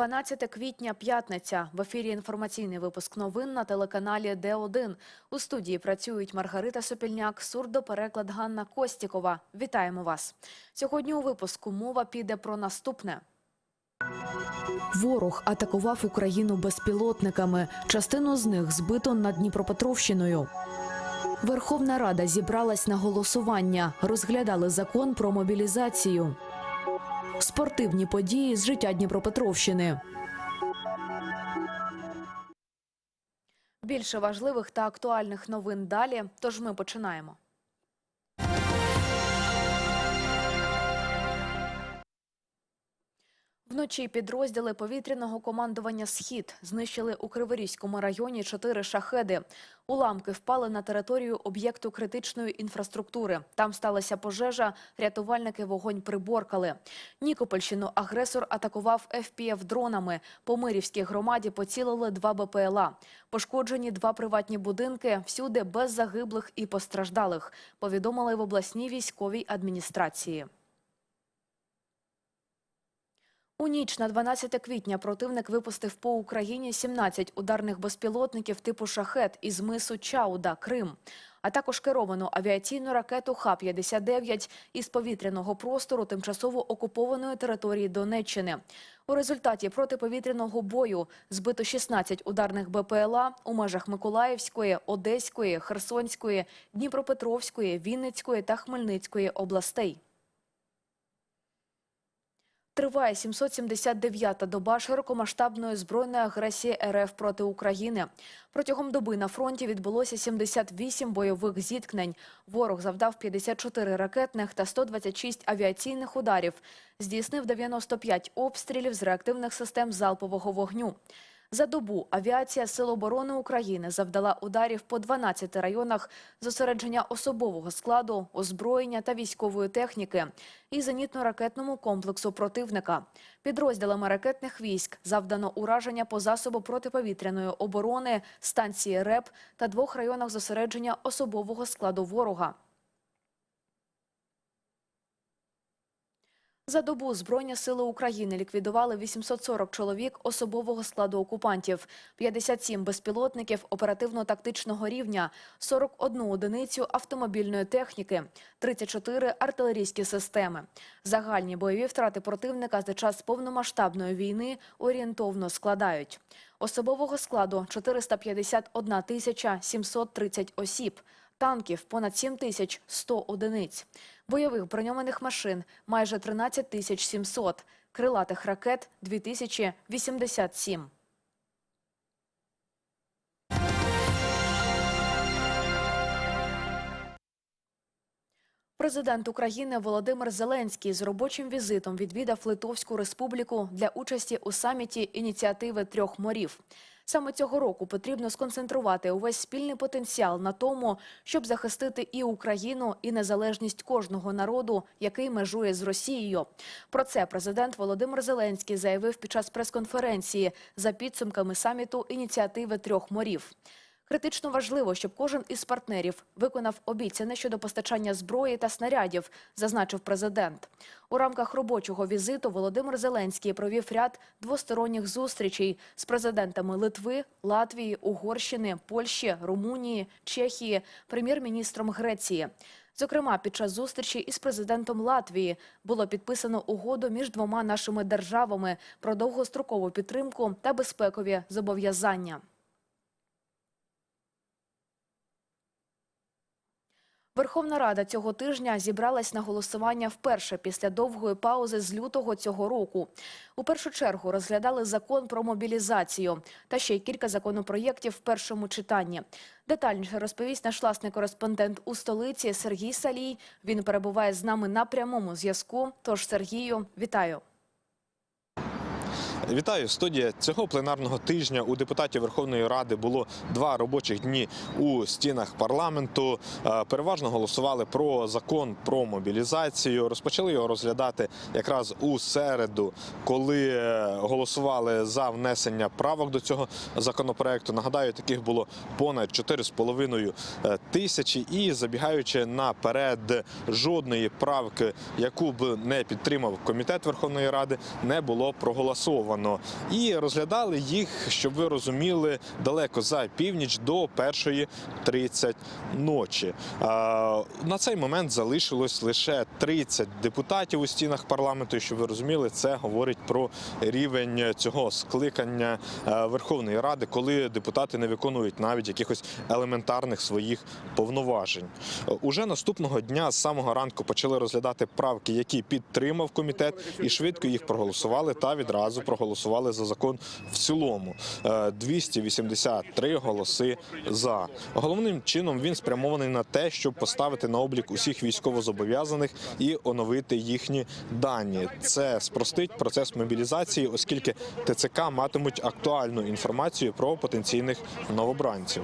12 квітня, п'ятниця. В ефірі інформаційний випуск новин на телеканалі Д1. У студії працюють Маргарита Сопільняк, сурдопереклад Ганна Костікова. Вітаємо вас. Сьогодні у випуску мова піде про наступне. Ворог атакував Україну безпілотниками. Частину з них збито над Дніпропетровщиною. Верховна Рада зібралась на голосування. Розглядали закон про мобілізацію. Спортивні події з життя Дніпропетровщини. Більше важливих та актуальних новин далі. Тож ми починаємо. Вночі підрозділи повітряного командування Схід знищили у Криворізькому районі чотири шахеди. Уламки впали на територію об'єкту критичної інфраструктури. Там сталася пожежа. Рятувальники вогонь приборкали. Нікопольщину агресор атакував ФПФ дронами. По Мирівській громаді поцілили два БПЛА. Пошкоджені два приватні будинки. Всюди без загиблих і постраждалих. Повідомили в обласній військовій адміністрації. У ніч на 12 квітня противник випустив по Україні 17 ударних безпілотників типу «Шахет» із мису Чауда, Крим, а також керовану авіаційну ракету Х-59 із повітряного простору тимчасово окупованої території Донеччини. У результаті протиповітряного бою збито 16 ударних БПЛА у межах Миколаївської, Одеської, Херсонської, Дніпропетровської, Вінницької та Хмельницької областей. Триває 779-та доба широкомасштабної збройної агресії РФ проти України. Протягом доби на фронті відбулося 78 бойових зіткнень. Ворог завдав 54 ракетних та 126 авіаційних ударів. Здійснив 95 обстрілів з реактивних систем залпового вогню. За добу авіація Сил оборони України завдала ударів по 12 районах зосередження особового складу, озброєння та військової техніки і зенітно-ракетному комплексу противника. Підрозділами ракетних військ завдано ураження по засобу протиповітряної оборони, станції РЕП та двох районах зосередження особового складу ворога. За добу Збройні сили України ліквідували 840 чоловік особового складу окупантів, 57 безпілотників оперативно-тактичного рівня, 41 одиницю автомобільної техніки, 34 артилерійські системи. Загальні бойові втрати противника за час повномасштабної війни орієнтовно складають. Особового складу 451 тисяча 730 осіб, танків понад 7 тисяч 100 одиниць, бойових броньованих машин майже 13 тисяч 700, крилатих ракет 2087. Президент України Володимир Зеленський з робочим візитом відвідав Литовську республіку для участі у саміті ініціативи трьох морів. Саме цього року потрібно сконцентрувати увесь спільний потенціал на тому, щоб захистити і Україну, і незалежність кожного народу, який межує з Росією. Про це президент Володимир Зеленський заявив під час прес-конференції за підсумками саміту ініціативи трьох морів. Критично важливо, щоб кожен із партнерів виконав обіцяне щодо постачання зброї та снарядів, зазначив президент. У рамках робочого візиту Володимир Зеленський провів ряд двосторонніх зустрічей з президентами Литви, Латвії, Угорщини, Польщі, Румунії, Чехії, прем'єр-міністром Греції. Зокрема, під час зустрічі із президентом Латвії було підписано угоду між двома нашими державами про довгострокову підтримку та безпекові зобов'язання. Верховна Рада цього тижня зібралась на голосування вперше після довгої паузи з лютого цього року. У першу чергу розглядали закон про мобілізацію та ще й кілька законопроєктів в першому читанні. Детальніше розповість наш власний кореспондент у столиці Сергій Салій. Він перебуває з нами на прямому зв'язку. Тож, Сергію, вітаю. Вітаю студія цього пленарного тижня. У депутатів Верховної Ради було два робочих дні у стінах парламенту. Е, Переважно голосували про закон про мобілізацію. Розпочали його розглядати якраз у середу, коли е, голосували за внесення правок до цього законопроекту. Нагадаю, таких було понад 4,5 е, тисячі. І забігаючи наперед, жодної правки, яку б не підтримав комітет Верховної Ради, не було проголосовано. Мобілізовано. І розглядали їх, щоб ви розуміли, далеко за північ до першої 30 ночі. На цей момент залишилось лише 30 депутатів у стінах парламенту. І щоб ви розуміли, це говорить про рівень цього скликання е, Верховної Ради, коли депутати не виконують навіть якихось елементарних своїх повноважень. Е, Уже наступного дня з самого ранку почали розглядати правки, які підтримав комітет, і швидко їх проголосували та відразу проголосували за закон в цілому. Е, 283 голоси за. Головним чином він спрямований на те, щоб поставити на облік усіх військовозобов'язаних і оновити їхні дані. Це спростить процес мобілізації, оскільки ТЦК матимуть актуальну інформацію про потенційних новобранців.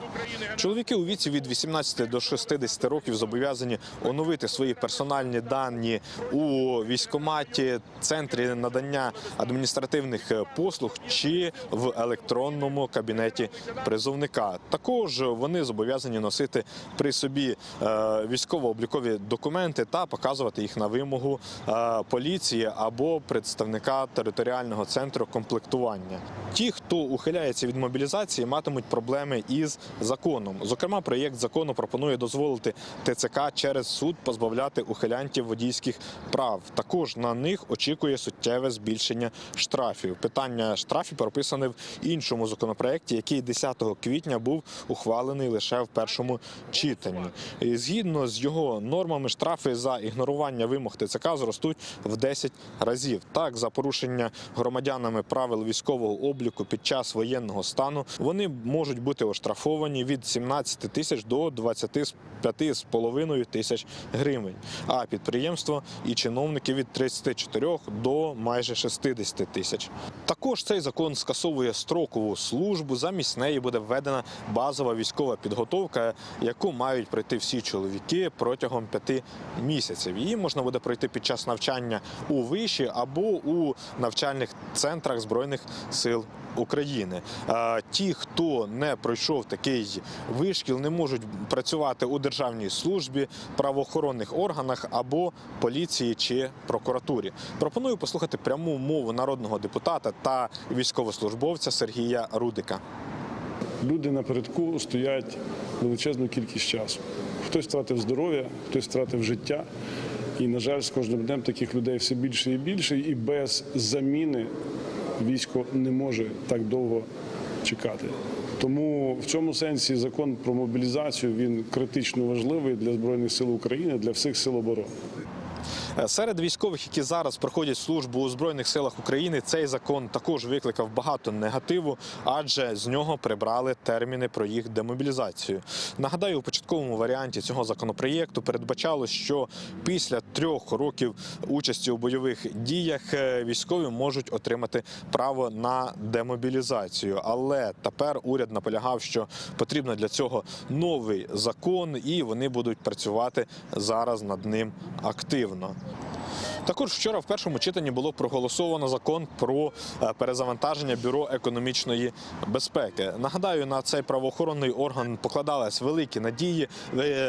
Чоловіки у віці від 18 до 60 років зобов'язані оновити свої персональні дані у військкоматі, центрі надання адміністративних е, послуг чи в електронному кабінеті призовника. Також вони зобов'язані носити при собі е, військово-облікові документи та показувати їх на вимогу е, поліції або представника територіального центру комплектування. Ті, хто ухиляється від мобілізації, матимуть проблеми із законом. Зокрема, проєкт закону пропонує дозволити ТЦК через суд позбавляти ухилянтів водійських прав. Також на них очікує суттєве збільшення штрафів. Питання штрафів прописане в іншому законопроекті, який 10 квітня був ухвалений лише в першому читанні. І згідно з його нормами, штрафи за ігнорування вимог ТЦК зростуть в 10 разів. Так, за порушення громадянами правил військового обліку під час воєнного стану вони можуть бути оштрафовані від 17 тисяч до 25,5 тисяч гривень. А підприємство і чиновники від 34 до майже 60 тисяч. Також цей закон скасовує строкову службу. Замість неї буде введена базова військова підготовка, яку мають пройти всі чоловіки протягом п'яти місяців. Її можна буде пройти під час навчання у виші або у навчальних центрах збройних сил. України ті, хто не пройшов такий вишкіл, не можуть працювати у державній службі, правоохоронних органах або поліції чи прокуратурі. Пропоную послухати пряму мову народного депутата та військовослужбовця Сергія Рудика. Люди напередку стоять величезну кількість часу. Хтось втратив здоров'я, хтось втратив життя. І, на жаль, з кожним днем таких людей все більше і більше, і без заміни військо не може так довго чекати. Тому в цьому сенсі закон про мобілізацію він критично важливий для Збройних сил України, для всіх сил оборони. Е, Серед військових, які зараз проходять службу у збройних силах України, цей закон також викликав багато негативу, адже з нього прибрали терміни про їх демобілізацію. Нагадаю, у початковому варіанті цього законопроєкту передбачалось, що після трьох років участі у бойових діях е, військові можуть отримати право на демобілізацію. Але тепер уряд наполягав, що потрібно для цього новий закон, і вони будуть працювати зараз над ним активно. Також вчора в першому читанні було проголосовано закон про е, перезавантаження бюро економічної безпеки. Нагадаю, на цей правоохоронний орган покладались великі надії,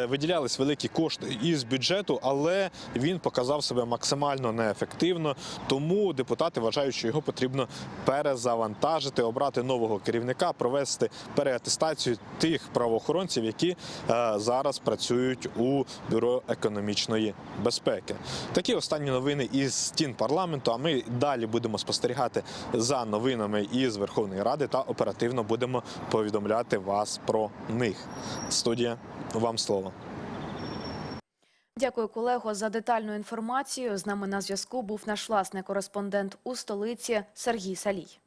виділялись великі кошти із бюджету, але він показав себе максимально неефективно. Тому депутати вважають, що його потрібно перезавантажити, обрати нового керівника, провести переатестацію тих правоохоронців, які е, зараз працюють у бюро економічної безпеки. Такі останні новини із стін парламенту. А ми далі будемо спостерігати за новинами із Верховної Ради та оперативно будемо повідомляти вас про них. Студія, вам слово. Дякую, колего, за детальну інформацію. З нами на зв'язку був наш власний кореспондент у столиці Сергій Салій.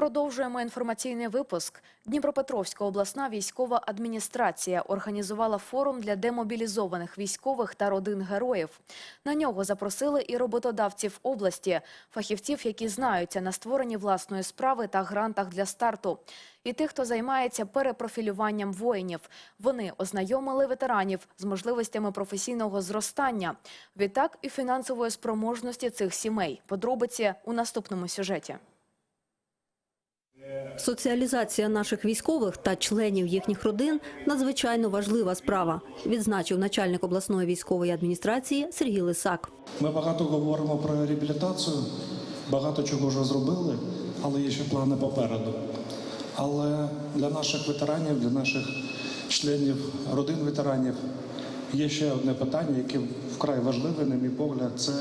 Продовжуємо інформаційний випуск. Дніпропетровська обласна військова адміністрація організувала форум для демобілізованих військових та родин героїв. На нього запросили і роботодавців області, фахівців, які знаються на створенні власної справи та грантах для старту. І тих, хто займається перепрофілюванням воїнів. Вони ознайомили ветеранів з можливостями професійного зростання. Відтак і фінансової спроможності цих сімей. Подробиці у наступному сюжеті. Соціалізація наших військових та членів їхніх родин надзвичайно важлива справа, відзначив начальник обласної військової адміністрації Сергій Лисак. Ми багато говоримо про реабілітацію, багато чого вже зробили, але є ще плани попереду. Але для наших ветеранів, для наших членів родин ветеранів є ще одне питання, яке вкрай важливе, на мій погляд, це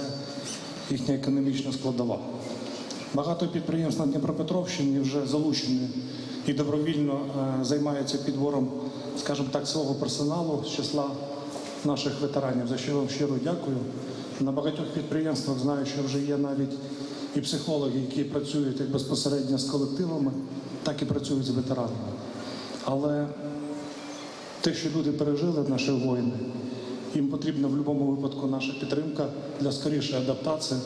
їхня економічна складова. Багато підприємств на Дніпропетровщині вже залучені і добровільно е, займаються підбором, скажімо так, свого персоналу з числа наших ветеранів, за що вам щиро дякую. На багатьох підприємствах знаю, що вже є навіть і психологи, які працюють як безпосередньо з колективами, так і працюють з ветеранами. Але те, що люди пережили, наші воїни, їм потрібна в будь-якому випадку наша підтримка для скорішої адаптації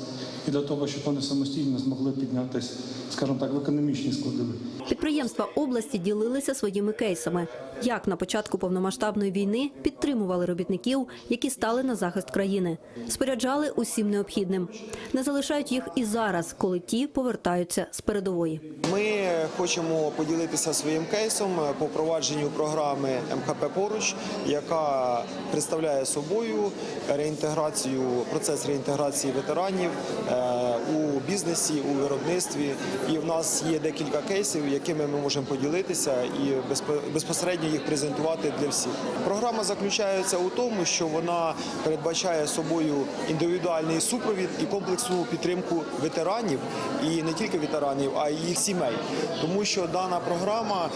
і для того, щоб вони самостійно змогли піднятися, скажімо так, в економічній складові. Підприємства області ділилися своїми кейсами, як на початку повномасштабної війни підтримували робітників, які стали на захист країни, споряджали усім необхідним. Не залишають їх і зараз, коли ті повертаються з передової. Ми хочемо поділитися своїм кейсом по впровадженню програми МХП поруч, яка представляє собою реінтеграцію, процес реінтеграції ветеранів е, бізнесі, у виробництві. І в нас є декілька кейсів, якими ми можемо поділитися і безпо- безпосередньо їх презентувати для всіх. Програма заключається у тому, що вона передбачає собою індивідуальний супровід і комплексну підтримку ветеранів, і не тільки ветеранів, а й їх сімей. Тому що дана програма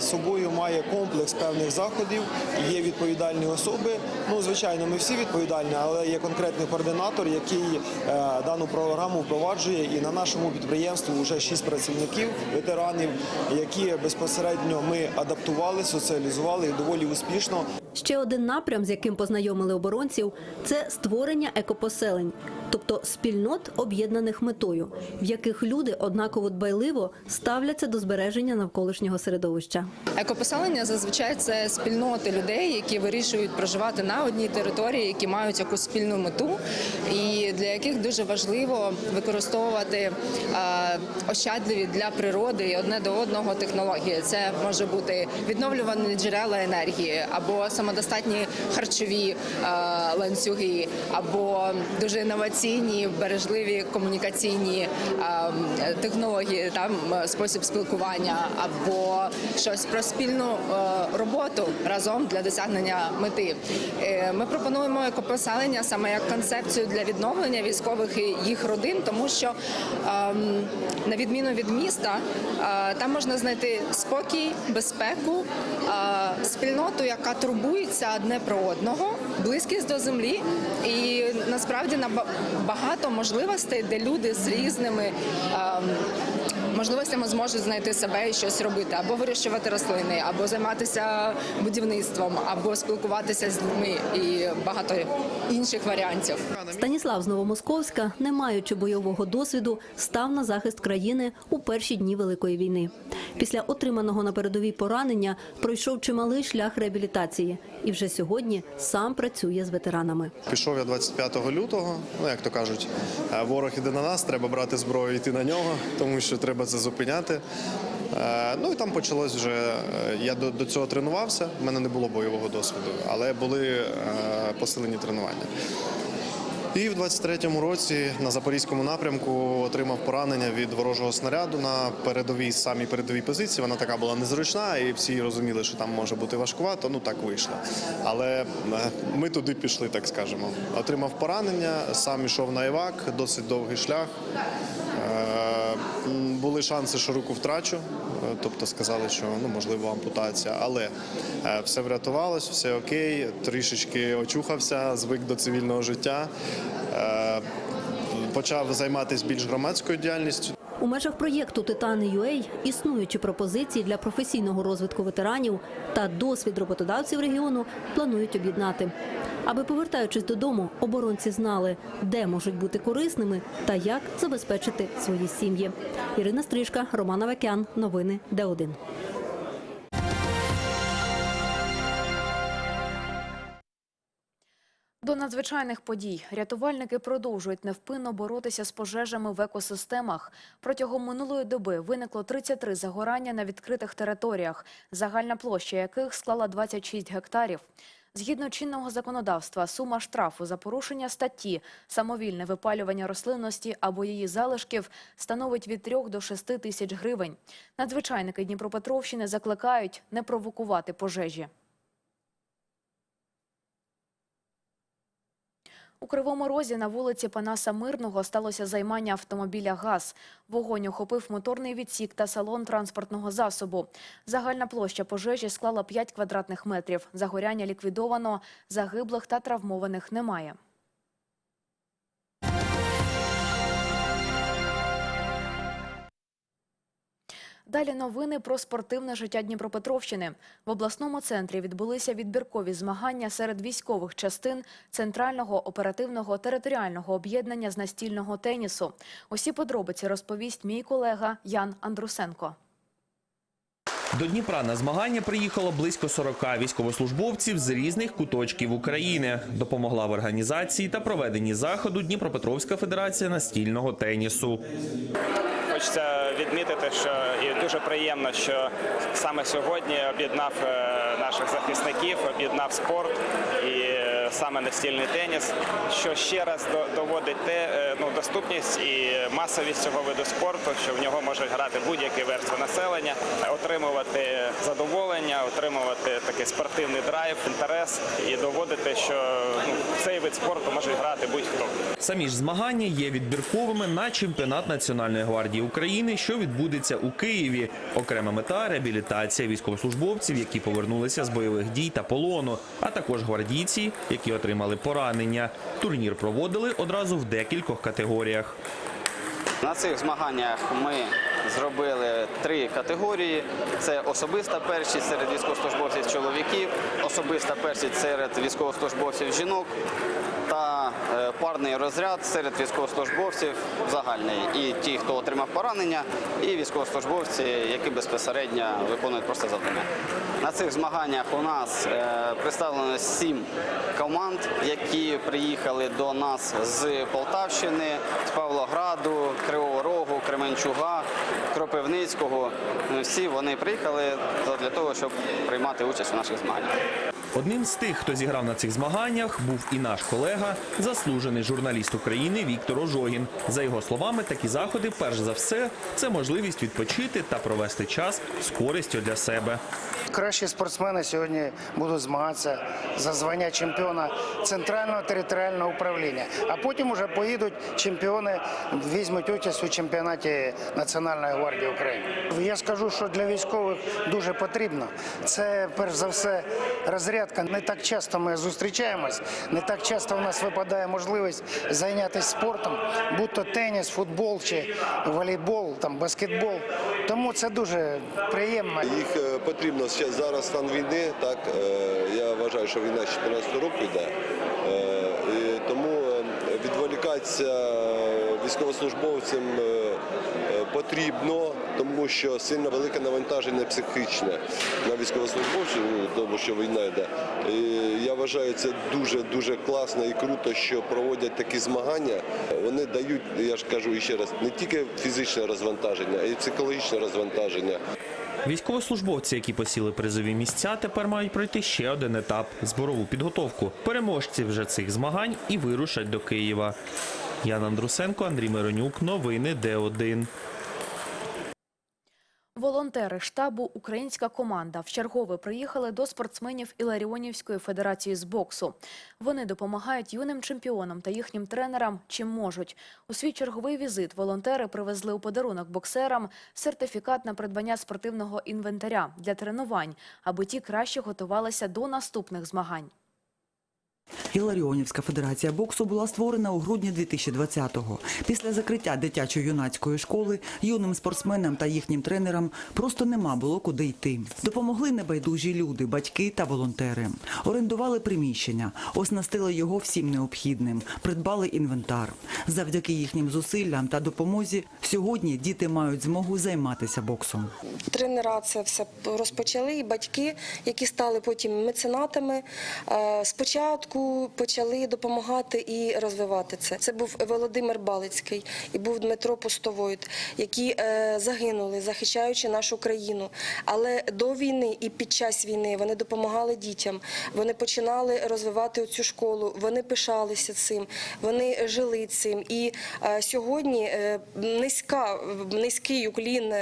собою має комплекс певних заходів, є відповідальні особи. Ну, звичайно, ми всі відповідальні, але є конкретний координатор, який е, дану програму впроваджує. І на нашому підприємстві вже шість працівників, ветеранів, які безпосередньо ми адаптували, соціалізували і доволі успішно Ще один напрям, з яким познайомили оборонців, це створення екопоселень, тобто спільнот, об'єднаних метою, в яких люди однаково дбайливо ставляться до збереження навколишнього середовища. Екопоселення зазвичай це спільноти людей, які вирішують проживати на одній території, які мають якусь спільну мету, і для яких дуже важливо використовувати е, ощадливі для природи і одне до одного технології. Це може бути відновлювані джерела енергії, або самодостатні харчові е, ланцюги, або дуже інноваційні, бережливі комунікаційні е, технології, там е, спосіб спілкування, або щось про спільну роботу разом для досягнення мети. Ми пропонуємо екопоселення саме як концепцію для відновлення військових і їх родин, тому що ем, на відміну від міста, там можна знайти спокій, безпеку, спільноту, яка турбується одне про одного, близькість до землі, і насправді на багато можливостей, де люди з різними. Можливостями зможуть знайти себе і щось робити, або вирощувати рослини, або займатися будівництвом, або спілкуватися з людьми і багато інших варіантів. Станіслав з Новомосковська, не маючи бойового досвіду, став на захист країни у перші дні Великої війни. Після отриманого на передовій поранення пройшов чималий шлях реабілітації і вже сьогодні сам працює з ветеранами. Пішов я 25 лютого. Ну як то кажуть, е, ворог іде на нас, треба брати зброю і йти на нього, тому що треба це зупиняти. Е, Ну і там почалось вже. е, Я до, до цього тренувався. в мене не було бойового досвіду, але були е, посилені тренування. І в 23-му році на запорізькому напрямку отримав поранення від ворожого снаряду на передовій самій передовій позиції. Вона така була незручна, і всі розуміли, що там може бути важкувато. Ну так вийшло. Але ми туди пішли, так скажемо. Отримав поранення, сам ішов на івак, досить довгий шлях. Були шанси, що руку втрачу, е, тобто сказали, що ну можливо ампутація, але е, все врятувалось, все окей. Трішечки очухався, звик до цивільного життя. Е, Почав займатися більш громадською діяльністю. У межах проєкту Титани UA існуючі пропозиції для професійного розвитку ветеранів та досвід роботодавців регіону планують об'єднати. Аби повертаючись додому, оборонці знали, де можуть бути корисними та як забезпечити свої сім'ї. Ірина Стрижка, Роман Авакян. Новини Д1. До надзвичайних подій рятувальники продовжують невпинно боротися з пожежами в екосистемах. Протягом минулої доби виникло 33 загорання на відкритих територіях, загальна площа яких склала 26 гектарів. Згідно чинного законодавства, сума штрафу за порушення статті самовільне випалювання рослинності або її залишків становить від 3 до 6 тисяч гривень. Надзвичайники Дніпропетровщини закликають не провокувати пожежі. У Кривому Розі на вулиці Панаса Мирного сталося займання автомобіля ГАЗ. Вогонь охопив моторний відсік та салон транспортного засобу. Загальна площа пожежі склала 5 квадратних метрів. Загоряння ліквідовано, загиблих та травмованих немає. Далі новини про спортивне життя Дніпропетровщини. В обласному центрі відбулися відбіркові змагання серед військових частин Центрального оперативного територіального об'єднання з настільного тенісу. Усі подробиці розповість мій колега Ян Андрусенко. До Дніпра на змагання приїхало близько 40 військовослужбовців з різних куточків України. Допомогла в організації та проведенні заходу Дніпропетровська федерація настільного тенісу. Хочеться відмітити, що і дуже приємно, що саме сьогодні об'єднав е, наших захисників, об'єднав спорт. І е, саме настільний теніс, що ще раз доводить те, е, ну, доступність і масовість цього виду спорту, що в нього можуть грати будь-які верстви населення, отримувати задоволення, отримувати такий спортивний драйв, інтерес і доводити, що ну, цей вид спорту може грати будь-хто. Самі ж змагання є відбірковими на чемпіонат Національної гвардії України, що відбудеться у Києві. Окрема мета реабілітація військовослужбовців, які повернулися з бойових дій та полону, а також гвардійці, які отримали поранення. Турнір проводили одразу в декількох категоріях. На цих змаганнях ми зробили три категорії: це особиста першість серед військовослужбовців чоловіків, особиста першість серед військовослужбовців жінок та е, парний розряд серед військовослужбовців загальний. І ті, хто отримав поранення, і військовослужбовці, які безпосередньо виконують просто завдання. На цих змаганнях у нас е, представлено сім команд, які приїхали до нас з Полтавщини, з Павлограду, Кривого Рогу, Кременчуга, Кропивницького. Всі вони приїхали для того, щоб приймати участь у наших змаганнях. Одним з тих, хто зіграв на цих змаганнях, був і наш колега, заслужений журналіст України Віктор Ожогін. За його словами, такі заходи, перш за все, це можливість відпочити та провести час з користю для себе. Кращі спортсмени сьогодні будуть змагатися за звання чемпіона центрального територіального управління. А потім уже поїдуть чемпіони, візьмуть участь у чемпіонаті Національної гвардії України. Я скажу, що для військових дуже потрібно. Це перш за все розрядка. Не так часто ми зустрічаємось, не так часто у нас випадає можливість зайнятися спортом, будь то теніс, футбол чи волейбол, там баскетбол. Тому це дуже приємно. Їх е, потрібно зараз стан війни. Так е, я вважаю, що війна з 14 року йде. Е, тому відволікатися військовослужбовцям потрібно, тому що сильно велике навантаження психічне на військовослужбовців, ну, тому що війна йде. І я вважаю, це дуже дуже класно і круто, що проводять такі змагання. Вони дають, я ж кажу ще раз, не тільки фізичне розвантаження, а й психологічне розвантаження. Військовослужбовці, які посіли призові місця, тепер мають пройти ще один етап зборову підготовку. Переможці вже цих змагань і вирушать до Києва. Ян Андрусенко, Андрій Миронюк. Новини Д1. Волонтери штабу Українська команда вчергове приїхали до спортсменів Іларіонівської федерації з боксу. Вони допомагають юним чемпіонам та їхнім тренерам чим можуть. У свій черговий візит волонтери привезли у подарунок боксерам сертифікат на придбання спортивного інвентаря для тренувань, аби ті краще готувалися до наступних змагань. Іларіонівська федерація боксу була створена у грудні 2020-го. Після закриття дитячо-юнацької школи юним спортсменам та їхнім тренерам просто нема було куди йти. Допомогли небайдужі люди, батьки та волонтери. Орендували приміщення, оснастили його всім необхідним, придбали інвентар. Завдяки їхнім зусиллям та допомозі сьогодні діти мають змогу займатися боксом. Тренера це все розпочали, і батьки, які стали потім меценатами. Е, Спочатку по- почали допомагати і розвивати це. Це був Володимир Балицький і був Дмитро Пустовойт, які е, загинули, захищаючи нашу країну. Але до війни і під час війни вони допомагали дітям. Вони починали розвивати цю школу. Вони пишалися цим, вони жили цим. І е, сьогодні е, низька, низький уклін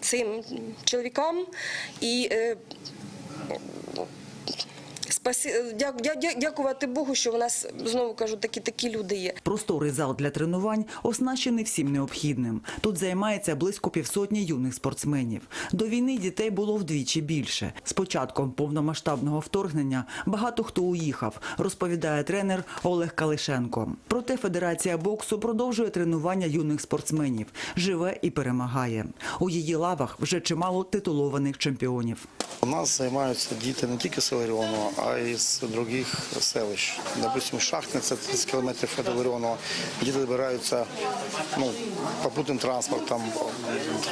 цим чоловікам і. Спасі... дя- дя- дя- Дякувати Богу, що в нас знову кажу, такі такі люди є. Просторий зал для тренувань оснащений всім необхідним. Тут займається близько півсотні юних спортсменів. До війни дітей було вдвічі більше. З початком повномасштабного вторгнення багато хто уїхав, розповідає тренер Олег Калишенко. Проте Федерація боксу продовжує тренування юних спортсменів, живе і перемагає. У її лавах вже чимало титулованих чемпіонів. У нас займаються діти не тільки з Іларіонова, а й з інших селищ. Допустим, Шахтне – це 30 кілометрів від Іларіонова. Діти добираються ну, попутним транспортом,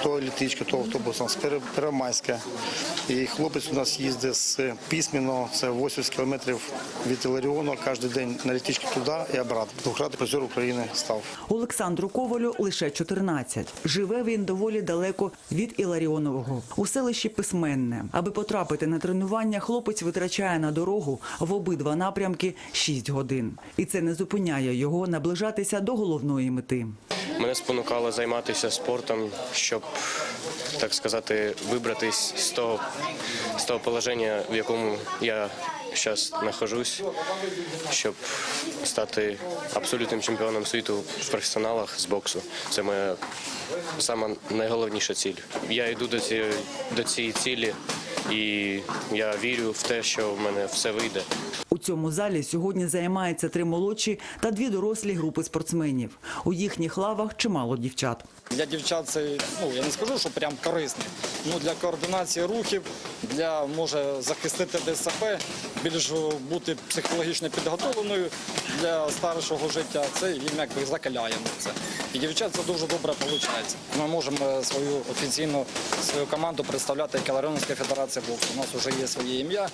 то електричка, то автобусом, з Первомайська. І хлопець у нас їздить з Письміно, це 80 кілометрів від Іларіонова, кожен день на електричці туди і обратно. Двократний призер України став. Олександру Ковалю лише 14. Живе він доволі далеко від Іларіонового, у селищі Письменне. Аби потрапити на тренування, хлопець витрачає на дорогу в обидва напрямки 6 годин. І це не зупиняє його наближатися до головної мети. Мене спонукало займатися спортом, щоб так сказати, вибратись з того, з того положення, в якому я зараз знаходжусь, щоб стати абсолютним чемпіоном світу в професіоналах з боксу. Це моя сама найголовніша ціль. Я йду до цієї, до цієї цілі, і я вірю в те, що в мене все вийде. У цьому залі сьогодні займаються три молодші та дві дорослі групи спортсменів. У їхніх лавах чимало дівчат. Для дівчат це ну я не скажу, що прям корисно. Ну для координації рухів, для може захистити десь себе, більш бути психологічно підготовленою для старшого життя. Це їм якби закаляємо це. І дівчат це дуже добре виходить. Ми можемо свою офіційну свою команду представляти як Ларіонська федерація боксу. У нас вже є своє ім'я,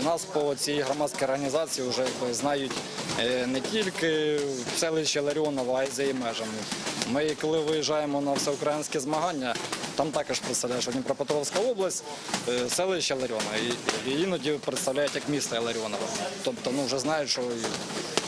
і нас по цій громадській організації вже знають е, не тільки в селищі Ларіонова, а й за її межами. Ми, коли виїжджаємо на всеукраїнські змагання, там також представляєш Дніпропетровська область, е, селище Ларіона. І, іноді представляють як місто Ларіонова. Тобто ну, вже знають, що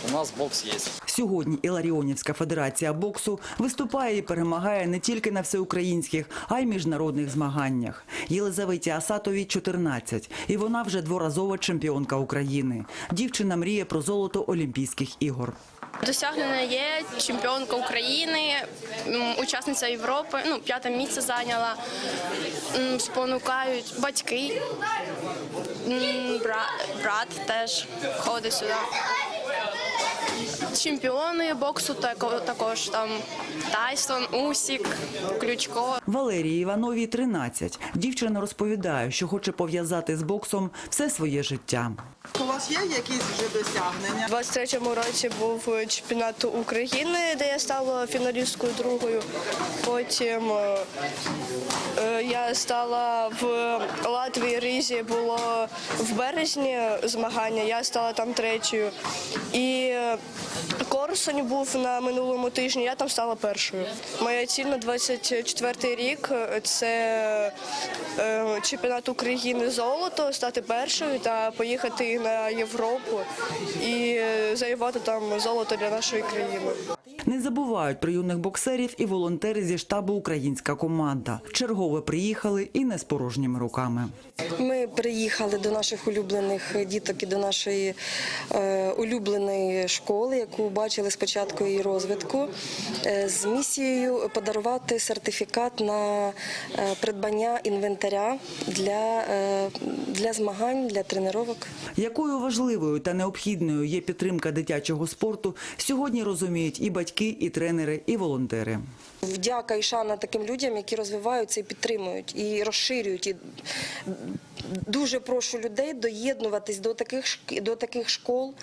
у нас бокс є. Сьогодні Іларіонівська федерація боксу виступає і перемагає не тільки на всеукраїнських, а й міжнародних змаганнях. Єлизаветі Асатовій 14, і вона вже дворазова чемпіонка України. Дівчина мріє про золото Олімпійських ігор. Досягнення є чемпіонка України, учасниця Європи. Ну, п'яте місце зайняла. Спонукають батьки. Брат, брат теж ходить сюди. Чемпіони боксу тако- також там Тайсон, Усік, Ключко. Валерії Івановій 13. Дівчина розповідає, що хоче пов'язати з боксом все своє життя. У вас є якісь вже досягнення? У 23-му році був чемпіонат України, де я стала фіналісткою другою. Потім е, е, я стала в Латвії Різі, було в березні змагання, я стала там третьою. І е, Корсунь був на минулому тижні, я там стала першою. Моя ціль на 24-й рік це е, чемпіонат України золото, стати першою та поїхати на Європу і завоювати там золото для нашої країни. Не забувають про юних боксерів і волонтери зі штабу Українська команда. Чергове приїхали і не з порожніми руками. Ми приїхали до наших улюблених діток і до нашої е, улюбленої школи, яку бачили спочатку її розвитку, е, з місією подарувати сертифікат на е, придбання інвентаря для, е, для змагань, для тренувань. Якою важливою та необхідною є підтримка дитячого спорту, сьогодні розуміють і батьки, і тренери, і волонтери. Вдяка і шана таким людям, які розвиваються і підтримують, і розширюють, і дуже прошу людей доєднуватись до таких до таких школ,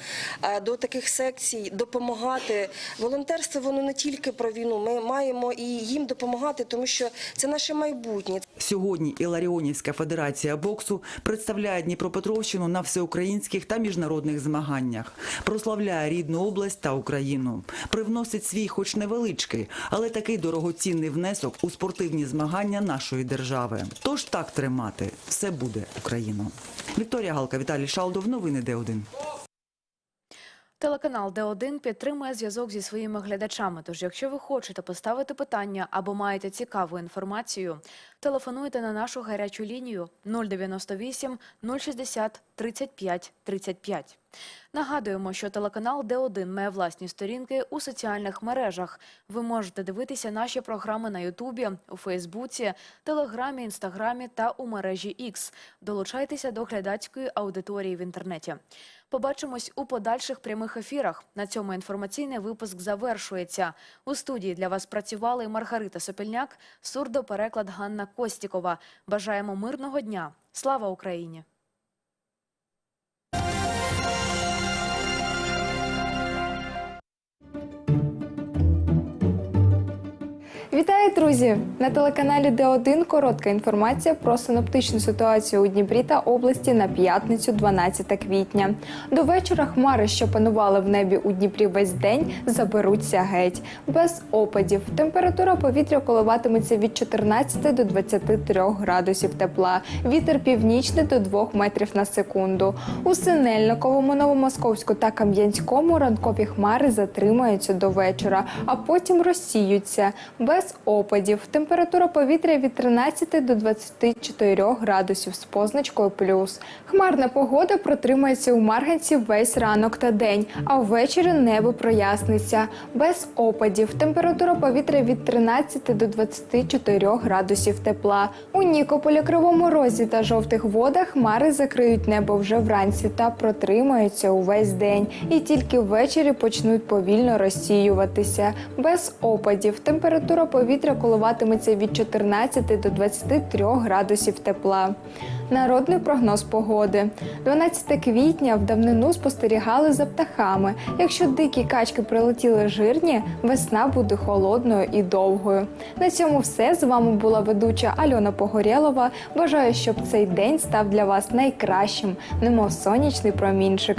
е, до таких секцій, допомагати. Волонтерство воно не тільки про війну. Ми маємо і їм допомагати, тому що це наше майбутнє. Сьогодні Іларіонівська федерація боксу представляє Дніпропетровщину на всеукраїнських та міжнародних змаганнях, прославляє рідну область та Україну, привносить свій, хоч невеличкий, але такий дорогоцінний внесок у спортивні змагання нашої держави. Тож так тримати все буде Україна. Вікторія Галка, Віталій Шалдов. Новини Д1. Телеканал Д1 підтримує зв'язок зі своїми глядачами. Тож, якщо ви хочете поставити питання або маєте цікаву інформацію, телефонуйте на нашу гарячу лінію 098 060 35 35. Нагадуємо, що телеканал Д1 має власні сторінки у соціальних мережах. Ви можете дивитися наші програми на Ютубі, у Фейсбуці, Телеграмі, Інстаграмі та у мережі X. Долучайтеся до глядацької аудиторії в інтернеті. Побачимось у подальших прямих ефірах. На цьому інформаційний випуск завершується. У студії для вас працювали Маргарита Сопільняк, сурдопереклад Ганна Костікова. Бажаємо мирного дня. Слава Україні! Друзі! На телеканалі Д1 коротка інформація про синоптичну ситуацію у Дніпрі та області на п'ятницю, 12 квітня. До вечора хмари, що панували в небі у Дніпрі весь день, заберуться геть. Без опадів. Температура повітря коливатиметься від 14 до 23 градусів тепла. Вітер північний до 2 метрів на секунду. У Синельниковому, Новомосковську та Кам'янському ранкові хмари затримаються до вечора, а потім розсіються. Без опадів. Температура повітря від 13 до 24 градусів з позначкою плюс. Хмарна погода протримається у Марганці весь ранок та день, а ввечері небо проясниться. Без опадів. Температура повітря від 13 до 24 градусів тепла. У Нікополі, Кривому Розі та жовтих водах хмари закриють небо вже вранці та протримаються увесь день. І тільки ввечері почнуть повільно розсіюватися. Без опадів. Температура повітря коливатиметься від 14 до 23 градусів тепла. Народний прогноз погоди. 12 квітня в давнину спостерігали за птахами. Якщо дикі качки прилетіли жирні, весна буде холодною і довгою. На цьому все. З вами була ведуча Альона Погорєлова. Бажаю, щоб цей день став для вас найкращим, немов сонячний промінчик.